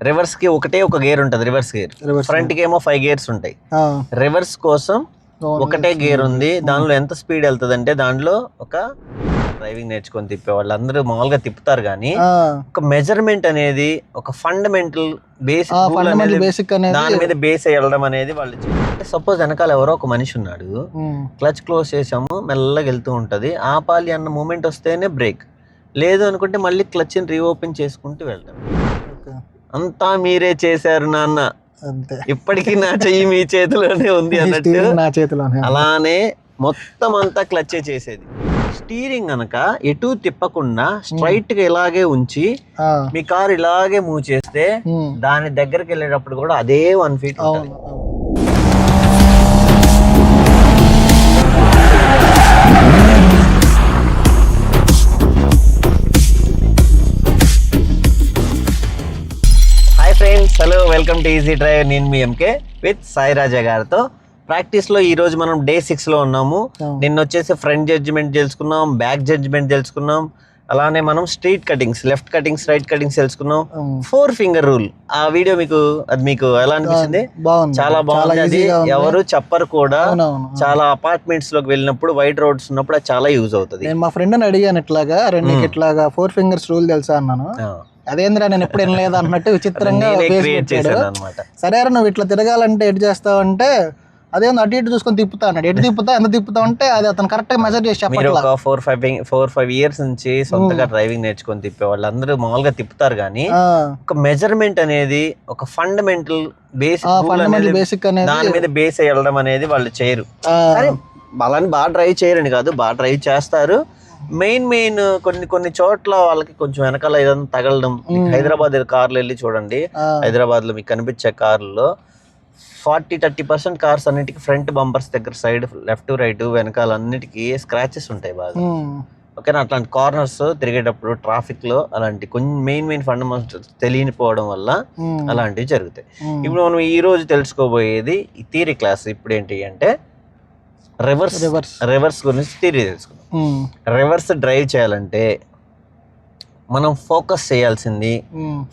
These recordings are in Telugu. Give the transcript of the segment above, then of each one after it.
రివర్స్కి ఒకటే ఒక గేర్ ఉంటది రివర్స్ గేర్ ఫ్రంట్కి ఏమో ఫైవ్ గేర్స్ ఉంటాయి. రివర్స్ కోసం. ఒకటే గేర్ ఉంది. దానిలో ఎంత స్పీడ్ వెళ్తుంది అంటే దాంట్లో ఒక డ్రైవింగ్ నేర్చుకొని తిప్పే వాళ్ళు అందరూ మామూలుగా తిప్పుతారు కానీ ఒక మెజర్మెంట్ అనేది ఒక ఫండమెంటల్ బేసిక్ దాని మీద బేస్ వెళ్ళడం అనేది వాళ్ళు సపోజ్ వెనకాల ఎవరో ఒక మనిషి ఉన్నాడు. క్లచ్ క్లోజ్ చేసాము మెల్లగా వెళ్తూ ఉంటది. ఆపాలి అన్న మూమెంట్ వస్తేనే బ్రేక్ లేదు అనుకుంటే మళ్ళీ క్లచ్ని రీఓపెన్ చేసుకుంటూ వెళ్తాం. అంతా మీరే చేశారు నాన్న. అంతే. ఇప్పటికీ నా చెయ్యి మీ చేతిలోనే ఉంది అన్నట్టు నా చేతిలోనే. అలానే మొత్తం అంతా క్లచ్చే చేసేది. స్టీరింగ్ గనక ఎటు తిప్పకుండా స్ట్రైట్గా ఇలాగే ఉంచి మీ కార్ ఇలాగే మూవ్ చేస్తే దాని దగ్గరికి వెళ్ళేటప్పుడు కూడా అదే one feet hello welcome to easy drive నేను మీ ఎంకే విత్ సాయి రాజా గారితో. ప్రాక్టీస్లో ఈ రోజు మనం డే సిక్స్లో ఉన్నాము. నిన్న వచ్చేసి ఫ్రంట్ జడ్జిమెంట్ తెలుసుకున్నాం బ్యాక్ జడ్జిమెంట్ తెలుసుకున్నాం. అలానే మనం street cuttings left cuttings right cuttings తెలుసుకున్నాం. ఫోర్ ఫింగర్ రూల్ ఆ వీడియో మీకు అది మీకు ఎలా అనిపించింది? బాగుంది. చాలా బాగుంది. అది. ఎవరు చెప్పరు కూడా. చాలా అపార్ట్మెంట్స్లోకి వెళ్ళినప్పుడు వైట్ రోడ్స్ ఉన్నప్పుడు అది చాలా యూజ్ అవుతుంది. నేను మా ఫ్రెండ్ అని అడిగాను ఇట్లాగా రెండు. ఇట్లాగా ఫోర్ ఫింగర్స్ రూల్ తెలుసా అన్నాను. అదేంద్రా నేను ఎప్పుడు వినలేదు అన్నట్టు విచిత్రంగా సరే నువ్వు ఇట్లా తిరగాలంటే ఎటు చేస్తావు అంటే అదేందో అటు ఇటు చూసుకొని తిప్పుతా అన్నాడు. ఎటు తిప్పుతా ఎంత తిప్పుతా అంటే అది అతను కరెక్ట్గా మెజర్ చేసి మీరు ఒక four five four five years నుంచి సొంతగా డ్రైవింగ్ నేర్చుకొని తిప్పే వాళ్ళు అందరూ మామూలుగా తిప్పుతారు కానీ ఒక మెజర్మెంట్ అనేది ఒక ఫండమెంటల్ బేసిక్ బేసిక్ అనేది దాని మీద బేస్ వెళ్ళడం అనేది వాళ్ళు చేయరు. కానీ వాళ్ళని బాగా డ్రైవ్ చేయరని కాదు బాగా డ్రైవ్ చేస్తారు. మెయిన్ మెయిన్ కొన్ని కొన్ని చోట్ల వాళ్ళకి కొంచెం వెనకాల ఏదైనా తగలడం హైదరాబాద్ కార్లు వెళ్ళి చూడండి. హైదరాబాద్లో మీకు కనిపించే కార్లలో ఫార్టీ థర్టీ పర్సెంట్ కార్స్ అన్నిటికీ ఫ్రంట్ బంపర్స్ దగ్గర సైడ్ లెఫ్ట్ రైట్ వెనకాల అన్నిటికీ స్క్రాచెస్ ఉంటాయి బాగా. ఓకేనా? అట్లాంటి కార్నర్స్ తిరిగేటప్పుడు ట్రాఫిక్లో అలాంటి కొన్ని మెయిన్ మెయిన్ ఫండమెంటల్స్ తెలియనిపోవడం వల్ల అలాంటివి జరుగుతాయి. ఇప్పుడు మనం ఈ రోజు తెలుసుకోబోయేది ఈ థీరీ క్లాస్ ఇప్పుడు ఏంటి అంటే రివర్స్ రివర్స్. రివర్స్ గురించి థీరీ తెలుసుకుందాం. రివర్స్ డ్రైవ్ చేయాలంటే మనం ఫోకస్ చేయాల్సింది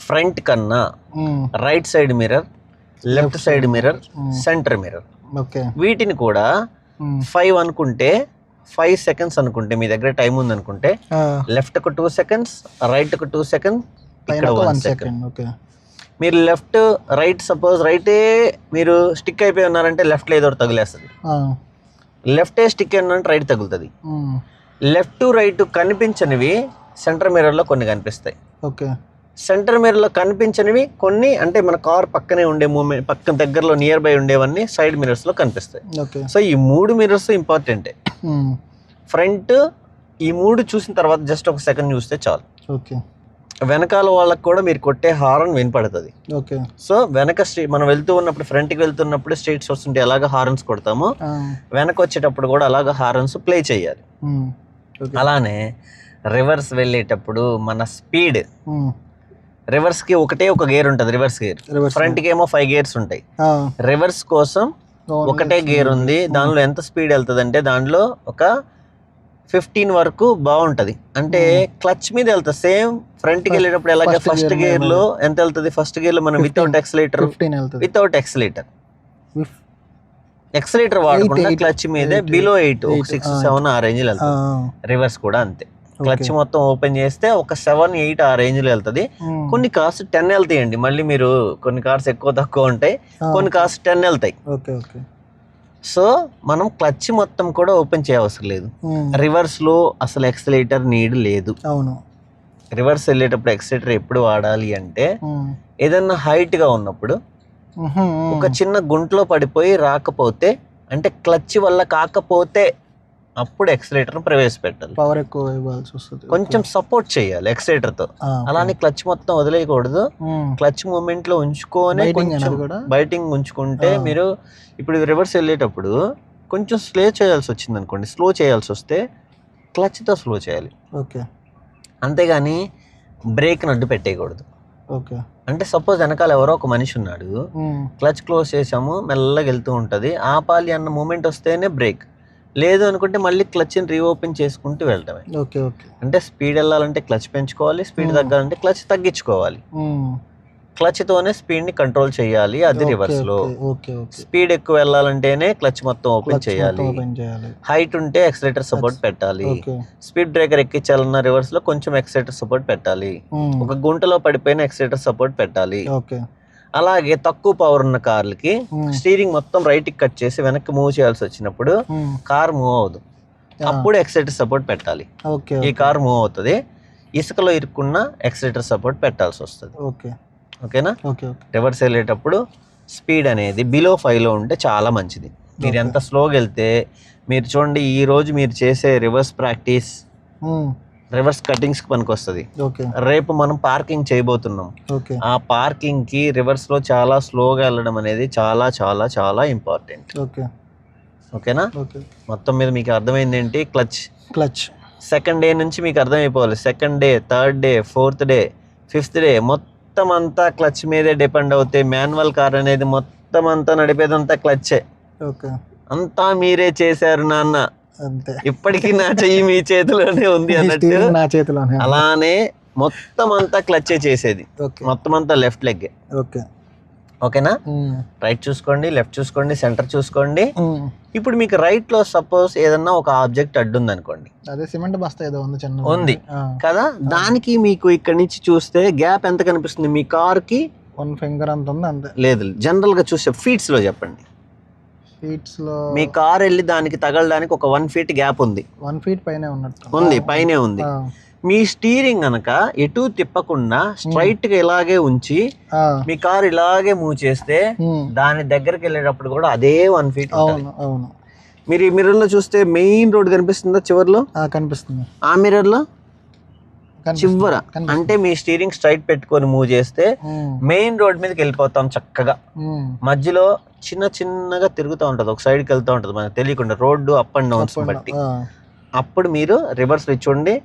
ఫ్రంట్ కన్నా right side mirror left side mirror centre mirror. Okay. వీటిని కూడా ఫైవ్ అనుకుంటే ఫైవ్ సెకండ్స్ అనుకుంటే మీ దగ్గర టైం ఉంది అనుకుంటే లెఫ్ట్ ఒక టూ సెకండ్స్ రైట్ ఒక టూ సెకండ్ ఇక్కడ వన్ సెకండ్ మీరు లెఫ్ట్ రైట్ సపోజ్ రైటే మీరు స్టిక్ అయిపోయి ఉన్నారంటే లెఫ్ట్ ఏదో తగిలేస్తుంది. లెఫ్టే స్టిక్ అయినంటే రైట్ తగులుతుంది. లెఫ్ట్ రైట్ కనిపించనివి సెంటర్ మిర్రర్లో కొన్ని కనిపిస్తాయి. ఓకే. సెంటర్ మిర్రర్లో కనిపించనివి కొన్ని అంటే మన కార్ పక్కనే ఉండే మూమెంట్ పక్కన దగ్గరలో నియర్ బై ఉండేవన్నీ సైడ్ మిర్రర్స్లో కనిపిస్తాయి. ఓకే. సో ఈ మూడు మిర్రర్స్ ఇంపార్టెంటే. ఫ్రంట్ ఈ మూడు చూసిన తర్వాత జస్ట్ ఒక సెకండ్ చూస్తే చాలు. ఓకే. వెనకాల వాళ్ళకి కూడా మీరు కొట్టే హారన్ వినపడుతుంది. ఓకే. సో వెనక స్ట్రీ మనం వెళ్తూ ఉన్నప్పుడు ఫ్రంట్కి వెళ్తున్నప్పుడు స్ట్రీట్స్ వస్తుంటే ఎలాగ హారన్స్ కొడతామో వెనక వచ్చేటప్పుడు కూడా అలాగ హారన్స్ ప్లే చేయాలి. అలానే రివర్స్ వెళ్ళేటప్పుడు మన స్పీడ్. ఉమ్, రివర్స్కి ఒకటే ఒక గేర్ ఉంటుంది రివర్స్ గేర్. రివర్స్ ఫ్రంట్కి ఏమో ఫైవ్ గేర్స్ ఉంటాయి. రివర్స్ కోసం. ఒకటే గేర్ ఉంది. దానిలో ఎంత స్పీడ్ వెళ్తుంది అంటే దానిలో ఒక ఫిఫ్టీన్ వరకు బాగుంటది. అంటే క్లచ్ మీద వెళ్తుంది సేమ్ ఫ్రంట్కి వెళ్ళేటప్పుడు ఎలాగే ఫస్ట్ గేర్. లో ఎంత వెళ్తుంది? ఫస్ట్ గేర్లో మనం 15. Without accelerator without accelerator accelerator వాడకుండా. క్లచ్ మీదే బిలో ఎయిట్ సిక్స్ సెవెన్ ఆ రేంజ్లో వెళ్తుంది. రివర్స్ కూడా అంతే. క్లచ్. మొత్తం ఓపెన్ చేస్తే ఒక సెవెన్ ఎయిట్ ఆ రేంజ్లో వెళ్తుంది. కొన్ని కార్స్ టెన్ వెళ్తాయండి. మళ్ళీ మీరు కొన్ని కార్స్ ఎక్కువ తక్కువ ఉంటాయి. కొన్ని కార్స్ టెన్ వెళ్తాయి. సో మనం క్లచ్ మొత్తం కూడా ఓపెన్ చేయవసరం లేదు. ఉమ్, రివర్స్లో అసలు ఎక్సలేటర్ నీడ్ లేదు. అవును. రివర్స్ వెళ్ళేటప్పుడు ఎక్సలేటర్ ఎప్పుడు వాడాలి అంటే ఏదన్నా హైట్గా ఉన్నప్పుడు ఒక చిన్న గుంట్లో పడిపోయి రాకపోతే అంటే క్లచ్ వల్ల కాకపోతే అప్పుడు ఎక్సలేటర్ ప్రవేశపెట్టాలి. పవర్ ఎక్కువ ఇవ్వాల్సి వస్తుంది. కొంచెం సపోర్ట్ చేయాలి ఎక్సలేటర్తో. ఓకే. అలానే క్లచ్ మొత్తం వదిలేయకూడదు. క్లచ్ మూమెంట్లో ఉంచుకొని కొంచెం? బయటింగ్ ఉంచుకుంటే ఆ. మీరు ఇప్పుడు రివర్స్ వెళ్ళేటప్పుడు కొంచెం స్లో చేయాల్సి వచ్చింది అనుకోండి స్లో చేయాల్సి వస్తే క్లచ్తో స్లో చేయాలి. ఓకే అంతేగాని బ్రేక్ అడ్డు పెట్టేయకూడదు. ఓకే అంటే సపోజ్ వెనకాల ఎవరో ఒక మనిషి ఉన్నాడు. క్లచ్ క్లోజ్ చేసాము మెల్లగా వెళ్తూ ఉంటుంది. ఆపాలి అన్న మూమెంట్ వస్తేనే బ్రేక్ లేదు అనుకుంటే మళ్ళీ క్లచ్ని రీఓపెన్ చేసుకుంటూ వెళ్ళటమే ఓకే ఓకే. అంటే స్పీడ్ వెళ్ళాలంటే క్లచ్ పెంచుకోవాలి స్పీడ్ Hmm. తగ్గాలంటే క్లచ్ తగ్గించుకోవాలి. ఉమ్, క్లచ్ తోనే స్పీడ్ని కంట్రోల్ చేయాలి అది రివర్స్లో ఓకే ఓకే స్పీడ్ ఎక్కువ వెళ్ళాలంటేనే క్లచ్ మొత్తం ఓపెన్ చేయాలి. హైట్ ఉంటే ఎక్సలేటర్ సపోర్ట్ పెట్టాలి. స్పీడ్ బ్రేకర్ ఎక్కించాలన్న రివర్స్లో కొంచెం ఎక్సలేటర్ సపోర్ట్ పెట్టాలి. ఒక గుంటలో పడిపోయిన ఎక్సలేటర్ సపోర్ట్ పెట్టాలి. ఓకే. అలాగే తక్కువ పవర్ ఉన్న కార్లకి స్టీరింగ్ మొత్తం రైట్కి కట్ చేసి వెనక్కి మూవ్ చేయాల్సి వచ్చినప్పుడు కార్ మూవ్ అవ్వదు. అప్పుడు ఎక్సలేటర్ సపోర్ట్ పెట్టాలి. ఓకే ఈ కార్ మూవ్ అవుతుంది. ఇసుకలో ఇరుక్కున్న ఎక్సలేటర్ సపోర్ట్ పెట్టాల్సి వస్తుంది. ఓకే ఓకేనా? ఓకే ఓకే రివర్స్ వెళ్ళేటప్పుడు స్పీడ్ అనేది బిలో ఫైవ్లో ఉంటే చాలా మంచిది. మీరు ఎంత స్లోగా వెళ్తే మీరు చూడండి ఈ రోజు మీరు చేసే రివర్స్ ప్రాక్టీస్ రివర్స్ కటింగ్స్కి పనికి వస్తుంది ఓకే. రేపు మనం పార్కింగ్ చేయబోతున్నాం. ఓకే. ఆ పార్కింగ్కి రివర్స్లో చాలా స్లోగా వెళ్ళడం అనేది చాలా చాలా చాలా ఇంపార్టెంట్. ఓకే. ఓకేనా? ఓకే. మొత్తం మీద మీకు అర్థమైంది ఏంటి? క్లచ్. క్లచ్. సెకండ్ డే నుంచి మీకు అర్థమైపోవాలి. Second day third day fourth day fifth day మొత్తం అంతా క్లచ్ మీదే డిపెండ్ అవుతాయి. మాన్యువల్ కార్ అనేది మొత్తం అంతా నడిపేదంతా క్లచ్చే. ఓకే. అంతా మీరే చేశారు నాన్న. అంతే. ఇప్పటికీ నా చెయ్యి మీ చేతిలోనే ఉంది అన్నట్టు నా చేతిలోనే. అలానే మొత్తం అంతా క్లచ్చే చేసేది. మొత్తం అంతా లెఫ్ట్ లెగ్ ఓకే. ఓకేనా? రైట్ చూసుకోండి లెఫ్ట్ చూసుకోండి సెంటర్ చూసుకోండి. ఇప్పుడు మీకు రైట్లో సపోజ్ ఏదన్నా ఒక ఆబ్జెక్ట్ అడ్డుంది అనుకోండి అదే సిమెంట్ బస్తా ఏదో ఉంది చిన్న ఉంది. కదా? దానికి మీకు ఇక్కడ నుంచి చూస్తే గ్యాప్ ఎంత కనిపిస్తుంది? మీ కార్కి వన్ ఫింగర్ అంత ఉంది అంతే. లేదు జనరల్గా చూస్తే ఫీట్స్లో చెప్పండి. మీ కార్ వెళ్ళి దానికి తగలడానికి ఒక వన్ ఫీట్ గ్యాప్ ఉంది. వన్ ఫీట్ పైనే ఉన్నట్టు. ఉంది పైనే ఉంది. మీ స్టీరింగ్ గనక ఎటు తిప్పకుండా స్ట్రైట్గా ఇలాగే ఉంచి మీ కార్ ఇలాగే మూవ్ చేస్తే దాని దగ్గరికి వెళ్ళేటప్పుడు కూడా అదే వన్ ఫీట్ అవును అవును. మీరు ఈ మిర్రర్లో చూస్తే మెయిన్ రోడ్ కనిపిస్తుందా చివర్లో? కనిపిస్తుంది. ఆ మిర్రర్లో. చివర. అంటే మీ స్టీరింగ్ స్ట్రైట్ పెట్టుకొని మూవ్ చేస్తే మెయిన్ రోడ్ మీదకి వెళ్ళిపోతాం చక్కగా. ఉమ్, మధ్యలో చిన్న చిన్నగా తిరుగుతూ ఉంటది. ఒక సైడ్కి వెళ్తూ ఉంటది. మనకు తెలియకుండా రోడ్డు అప్ అండ్ డౌన్స్. బట్టి. అప్పుడు మీరు రివర్స్ చూడండి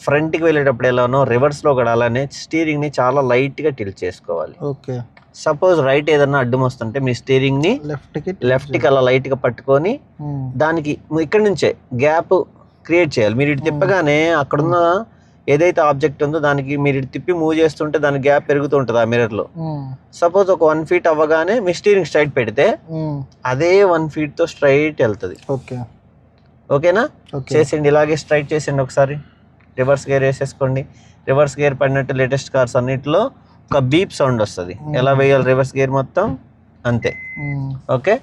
ఫ్రంట్కి వెళ్ళేటప్పుడు ఎలానో రివర్స్లో కూడా అలానే స్టీరింగ్ని చాలా లైట్గా టిల్ట్ చేసుకోవాలి. ఓకే. సపోజ్ రైట్ ఏదన్నా అడ్డం వస్తుంటే మీ స్టీరింగ్ని లెఫ్ట్కి లెఫ్ట్కి అలా లైట్గా పట్టుకొని ఉమ్, దానికి దానికి ఇక్కడ నుంచే గ్యాప్ క్రియేట్ చేయాలి. మీరు ఇటు తిప్పగానే అక్కడున్న ఏదైతే ఆబ్జెక్ట్ ఉందో దానికి మీరు ఇటు తిప్పి మూవ్ చేస్తుంటే దాని గ్యాప్ పెరుగుతూ ఉంటుంది ఆ మిర్రర్లో ఉమ్, సపోజ్ ఒక వన్ ఫీట్ అవ్వగానే మీ స్టీరింగ్ స్ట్రైట్ పెడితే అదే వన్ ఫీట్తో స్ట్రైట్ వెళ్తుంది. ఓకే. ఓకేనా? ఓకే. చేసేయండి ఇలాగే స్ట్రైట్ చేసేయండి ఒకసారి. రివర్స్ గేర్ వేసేసుకోండి. రివర్స్ గేర్ పడినట్టు లేటెస్ట్ కార్స్ అన్నిటిలో ఒక బీప్ సౌండ్ వస్తుంది. ఎలా వేయాలి రివర్స్ గేర్ మొత్తం? అంతే. ఓకే?